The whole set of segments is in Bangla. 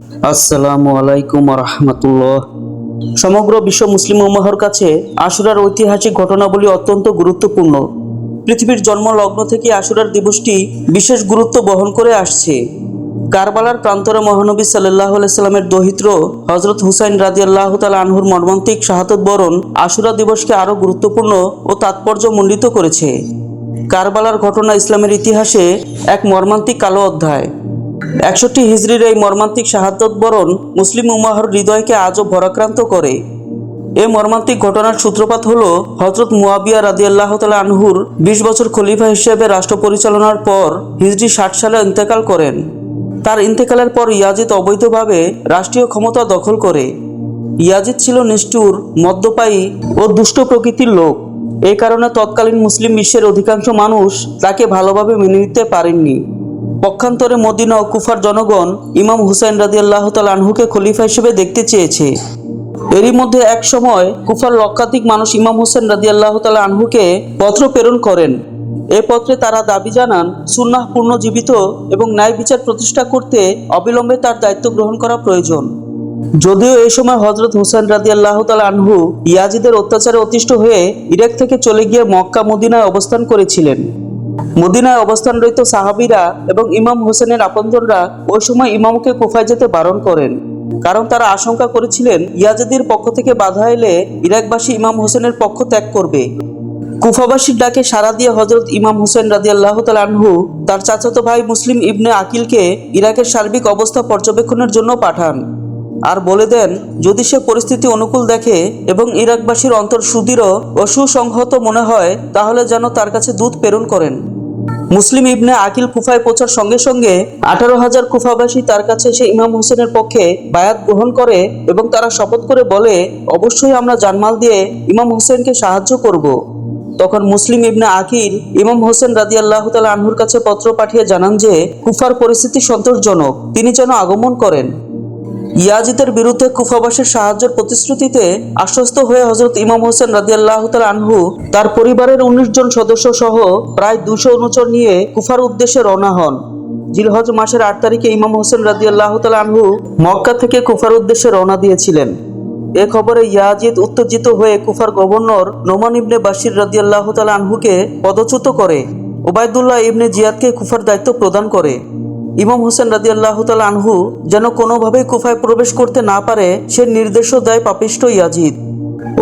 আসসালামু আলাইকুম রহমতুল্লাহ সমগ্র বিশ্ব মুসলিম উম্মাহর কাছে আশুরার ঐতিহাসিক ঘটনাবলী অত্যন্ত গুরুত্বপূর্ণ। পৃথিবীর জন্ম লগ্ন থেকে আশুরার দিবসটি বিশেষ গুরুত্ব বহন করে আসছে। কারবালার প্রান্তরে মহানবী সাল্লাহ সাল্লামের দহিত্র হজরত হুসাইন রাজি আল্লাহ তাল আনহুর মর্মান্তিক শাহাদত বরণ আশুরা দিবসকে আরও গুরুত্বপূর্ণ ও তাৎপর্যমণ্ডিত করেছে। কারবালার ঘটনা ইসলামের ইতিহাসে এক মর্মান্তিক কালো অধ্যায়। একষট্টি হিজড়ির এই মর্মান্তিক শাহাদত বরণ মুসলিম উম্মাহর হৃদয়কে আজও ভরাক্রান্ত করে। এ মর্মান্তিক ঘটনার সূত্রপাত হল হজরত মুয়াবিয়া রাদিয়াল্লাহ তালা আনহুর বিশ বছর খলিফা হিসেবে রাষ্ট্র পরিচালনার পর হিজড়ি ষাট সালে ইন্তেকাল করেন। তার ইন্তেকালের পর ইয়াজিদ অবৈধভাবে রাষ্ট্রীয় ক্ষমতা দখল করে। ইয়াজিদ ছিল নিষ্ঠুর, মদ্যপায়ী ও দুষ্ট প্রকৃতির লোক। এই কারণে তৎকালীন মুসলিম বিশ্বের অধিকাংশ মানুষ তাকে ভালোভাবে মেনে নিতে পারেননি। পক্ষান্তরে মদিনা ও কুফার জনগণ ইমাম হুসাইন রাজি আল্লাহ আনহুকে খলিফা হিসেবে দেখতে চেয়েছে। এরই মধ্যে এক সময় কুফার লক্ষাধিক মানুষ ইমাম হোসেন রাজি আল্লাহ আনহুকে পত্র প্রেরণ করেন। এ পত্রে তারা দাবি জানান, সুন্নাহ পূর্ণজীবিত এবং ন্যায় বিচার প্রতিষ্ঠা করতে অবিলম্বে তার দায়িত্ব গ্রহণ করা প্রয়োজন। যদিও এই সময় হজরত হুসেন রাজি আল্লাহ আনহু ইয়াজিদের অত্যাচারে অতিষ্ঠ হয়ে ইরাক থেকে চলে গিয়ে মক্কা মদিনায় অবস্থান করেছিলেন। মদিনায় অবস্থানরত সাহাবিরা এবং ইমাম হোসেনের আপনজনরা ওই সময় ইমামকে কুফায় যেতে বারণ করেন। কারণ তারা আশঙ্কা করেছিলেন, ইয়াজিদের পক্ষ থেকে বাধা এলে ইরাকবাসী ইমাম হোসেনের পক্ষ ত্যাগ করবে। কুফাবাসীর ডাকে সাড়া দিয়ে হজরত ইমাম হোসেন রাজি আল্লাহ আনহু তার চাচাতো ভাই মুসলিম ইবনে আকিলকে ইরাকের সার্বিক অবস্থা পর্যবেক্ষণের জন্য পাঠান। আর বলে দেন, যদি সে পরিস্থিতি অনুকূল দেখে এবং ইরাকবাসীর অন্তর সুদৃঢ় ও সুসংহত মনে হয়, তাহলে যেন তার কাছে দুধ প্রেরণ করেন। মুসলিম ইবনে আকিল কুফায় পৌঁছার সঙ্গে সঙ্গে আঠারো হাজার কুফাবাসী তার কাছে এসে ইমাম হোসেনের পক্ষে বায়াত গ্রহণ করে এবং তারা শপথ করে বলে, অবশ্যই আমরা জানমাল দিয়ে ইমাম হোসেনকে সাহায্য করব। তখন মুসলিম ইবনে আকিল ইমাম হোসেন রাজি আল্লাহ আনহুর কাছে পত্র পাঠিয়ে জানান যে, কুফার পরিস্থিতি সন্তোষজনক। তিনি যেন আগমন করেন। ইয়াজিদের বিরুদ্ধে কুফাবাসের সাহায্যের প্রতিশ্রুতিতে আশ্বস্ত হয়ে হজরত ইমাম হোসেন রাদিয়াল্লাহ তাল আনহু তার পরিবারের উনিশ জন সদস্য সহ প্রায় দুশো অনুচর নিয়ে কুফার উদ্দেশ্যে রওনা হন। জিলহজ মাসের আট তারিখে ইমাম হোসেন রাদিয়াল্লাহ তাল আনহু মক্কা থেকে কুফার উদ্দেশ্যে রওনা দিয়েছিলেন। এ খবরে ইয়াজিদ উত্তেজিত হয়ে কুফার গভর্নর নোমান ইবনে বাশির রাদিয়াল্লাহ তাল আনহুকে পদচ্যুত করে। ওবায়দুল্লাহ ইবনে জিয়াদকে কুফার দায়িত্ব প্রদান করে। ইমাম হোসেন রাজি আল্লাহ আনহু যেন কোনোভাবেই কুফায় প্রবেশ করতে না পারে, সে নির্দেশও দেয় পাপিষ্ট ইয়াজিদ।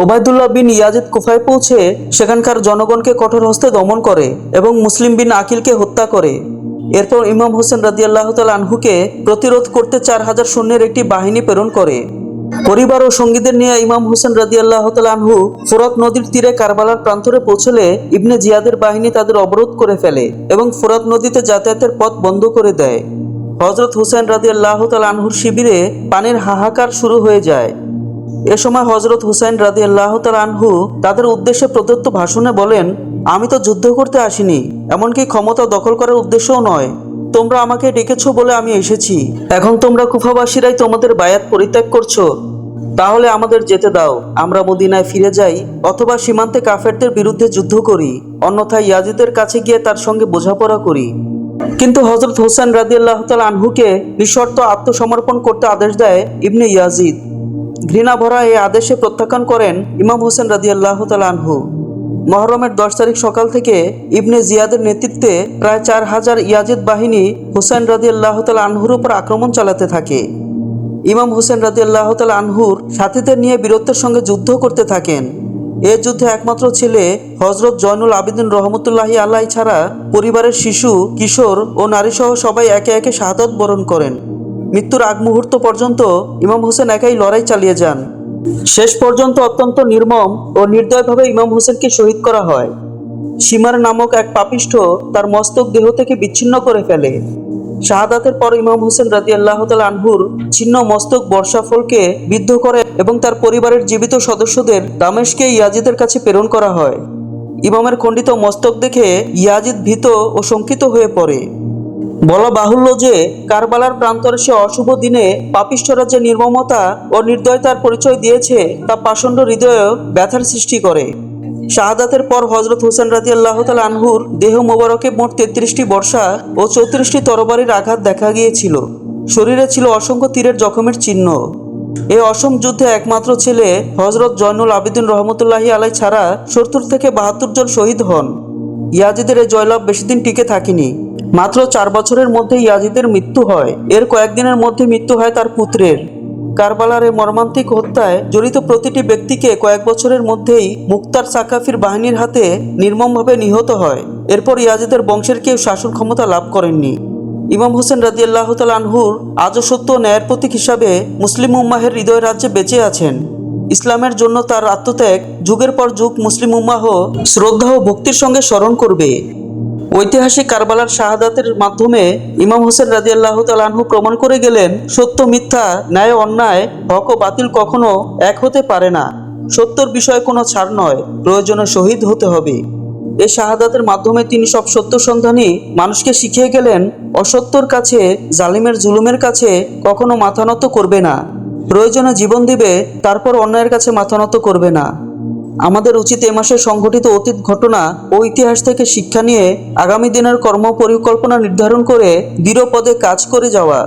ওবায়দুল্লাহ বিন ইয়াজিদ কুফায় পৌঁছে সেখানকার জনগণকে কঠোর হস্তে দমন করে এবং মুসলিম বিন আকিলকে হত্যা করে। এরপর ইমাম হোসেন রাজি আল্লাহ আনহুকে প্রতিরোধ করতে চার হাজার সৈন্যের একটি বাহিনী প্রেরণ করে। পরিবার ও সঙ্গীদের নিয়ে ইমাম হোসেন রাজি আল্লাহ আনহু ফোরাত নদীর তীরে কারবালার প্রান্তরে পৌঁছলে ইবনে জিয়াদের বাহিনী তাদের অবরোধ করে ফেলে এবং ফোরাত নদীতে যাতায়াতের পথ বন্ধ করে দেয়। হজরত হুসেন রাজি আল্লাহ আনহুর শিবিরে পানির হাহাকার শুরু হয়ে যায়। এ সময় হজরত হুসাইন রাজি আল্লাহ আনহু তাদের উদ্দেশ্যে প্রদত্ত ভাষণে বলেন, আমি তো যুদ্ধ করতে আসিনি, এমনকি ক্ষমতা দখল করার উদ্দেশ্যও নয়। তোমরা আমাকে ডেকেছো বলে আমি এসেছি। এখন তোমরা কুফাবাসীরাই তোমাদের বায়াত পরিত্যাগ করছ। তাহলে আমাদের যেতে দাও। আমরা মদিনায় ফিরে যাই, অথবা সীমান্তে কাফেরদের বিরুদ্ধে যুদ্ধ করি, অন্যথায় ইয়াজিদের কাছে গিয়ে তার সঙ্গে বোঝাপড়া করি। কিন্তু হজরত হোসেন রাদিয়াল্লাহ তাল আনহুকে নিঃশর্ত আত্মসমর্পণ করতে আদেশ দেয় ইবনে ইয়াজিদ। ঘৃণা ভরা এই আদেশে প্রত্যাখ্যান করেন ইমাম হোসেন রাদিয়াল্লাহ তাল আনহু। মহরমের দশ তারিখ সকাল থেকে ইবনে জিয়াদের নেতৃত্বে প্রায় চার হাজার ইয়াজিদ বাহিনী হুসেন রাজি আল্লাহ আনহুর উপর আক্রমণ চালাতে থাকে। ইমাম হুসেন রাজি আল্লাহ আনহুর সাথীদের নিয়ে বীরত্বের সঙ্গে যুদ্ধ করতে থাকেন। এ যুদ্ধে একমাত্র ছেলে হজরত জয়নুল আবিদিন রহমতুল্লাহি আল্লাহ ছাড়া পরিবারের শিশু, কিশোর ও নারীসহ সবাই একে একে শাহাদত বরণ করেন। মৃত্যুর আগ মুহূর্ত পর্যন্ত ইমাম হোসেন একাই লড়াই চালিয়ে যান। শেষ পর্যন্ত অত্যন্ত নির্মম ও নির্দয়ভাবে ইমাম হোসেনকে শহীদ করা হয়। সীমার নামক এক পাপিষ্ঠ তার মস্তক দেহ থেকে বিচ্ছিন্ন করে ফেলে। শাহাদাতের পর ইমাম হোসেন রাজি আল্লাহ আনহুর ছিন্ন মস্তক বর্ষাফলকে বিদ্ধ করে এবং তার পরিবারের জীবিত সদস্যদের দামেশকে ইয়াজিদের কাছে প্রেরণ করা হয়। ইমামের খণ্ডিত মস্তক দেখে ইয়াজিদ ভীত ও শঙ্কিত হয়ে পড়ে। বলা বাহুল্য যে কারবালার প্রান্তরে সে অশুভ দিনে পাপিষ্ঠরা যে নির্মমতা ও নির্দয়তার পরিচয় দিয়েছে তা পাষণ্ড হৃদয়ে ব্যথার সৃষ্টি করে। শাহাদাতের পর হজরত হোসেন রাজি আল্লাহ আনহুর দেহ মোবারকে মোট তেত্রিশটি বর্ষা ও চৌত্রিশটি তরবারির আঘাত দেখা গিয়েছিল। শরীরে ছিল অসংখ্য তীরের জখমের চিহ্ন। এই অসম যুদ্ধে একমাত্র ছেলে হজরত জয়নুল আবিদিন রহমতুল্লাহি আলাই ছাড়া সত্তর থেকে বাহাত্তর জন শহীদ হন। ইয়াজিদের এই জয়লাভ বেশি দিন টিকে থাকেনি। মাত্র চার বছরের মধ্যে ইয়াজিদের মৃত্যু হয়। এর কয়েকদিনের মধ্যে মৃত্যু হয় তার পুত্রের। কারবালার এই মর্মান্তিক হত্যায় জড়িত প্রতিটি ব্যক্তিকে কয়েক বছরের মধ্যেই মুক্তার সাকাফির বাহিনীর হাতে নির্মমভাবে নিহত হয়। এরপর ইয়াজিদের বংশের কেউ শাসন ক্ষমতা লাভ করেননি। ইমাম হোসেন রাজিয়াল্লাহ তাল আনহুর আজও সত্য ন্যায়ের প্রতীক হিসাবে মুসলিম উম্মাহের হৃদয় রাজ্যে বেঁচে আছেন। ইসলামের জন্য তার আত্মত্যাগ যুগের পর যুগ মুসলিম উম্মাহ শ্রদ্ধা ও ভক্তির সঙ্গে স্মরণ করবে। ঐতিহাসিক কারবালার শাহাদাতের মাধ্যমে ইমাম হোসেন রাজিয়াল্লাহ তালাহু প্রমাণ করে গেলেন, সত্য, মিথ্যা, ন্যায়, অন্যায়, হক ও বাতিল কখনো এক হতে পারে না। সত্যর বিষয়ে কোনো ছাড় নয়, প্রয়োজনে শহীদ হতে হবে। এ শাহাদাতের মাধ্যমে তিনি সব সত্য সন্ধানী মানুষকে শিখিয়ে গেলেন, অসত্যর কাছে, জালিমের জুলুমের কাছে কখনো মাথা নত করবে না। প্রয়োজনে জীবন দিবে, তারপর অন্যায়ের কাছে মাথা নত করবে না। আমাদের উচিত এ মাসে সংঘটিত অতীত ঘটনা ও ইতিহাস থেকে শিক্ষা নিয়ে আগামী দিনের কর্ম পরিকল্পনা নির্ধারণ করে দৃঢ় পদে কাজ করে যাওয়া।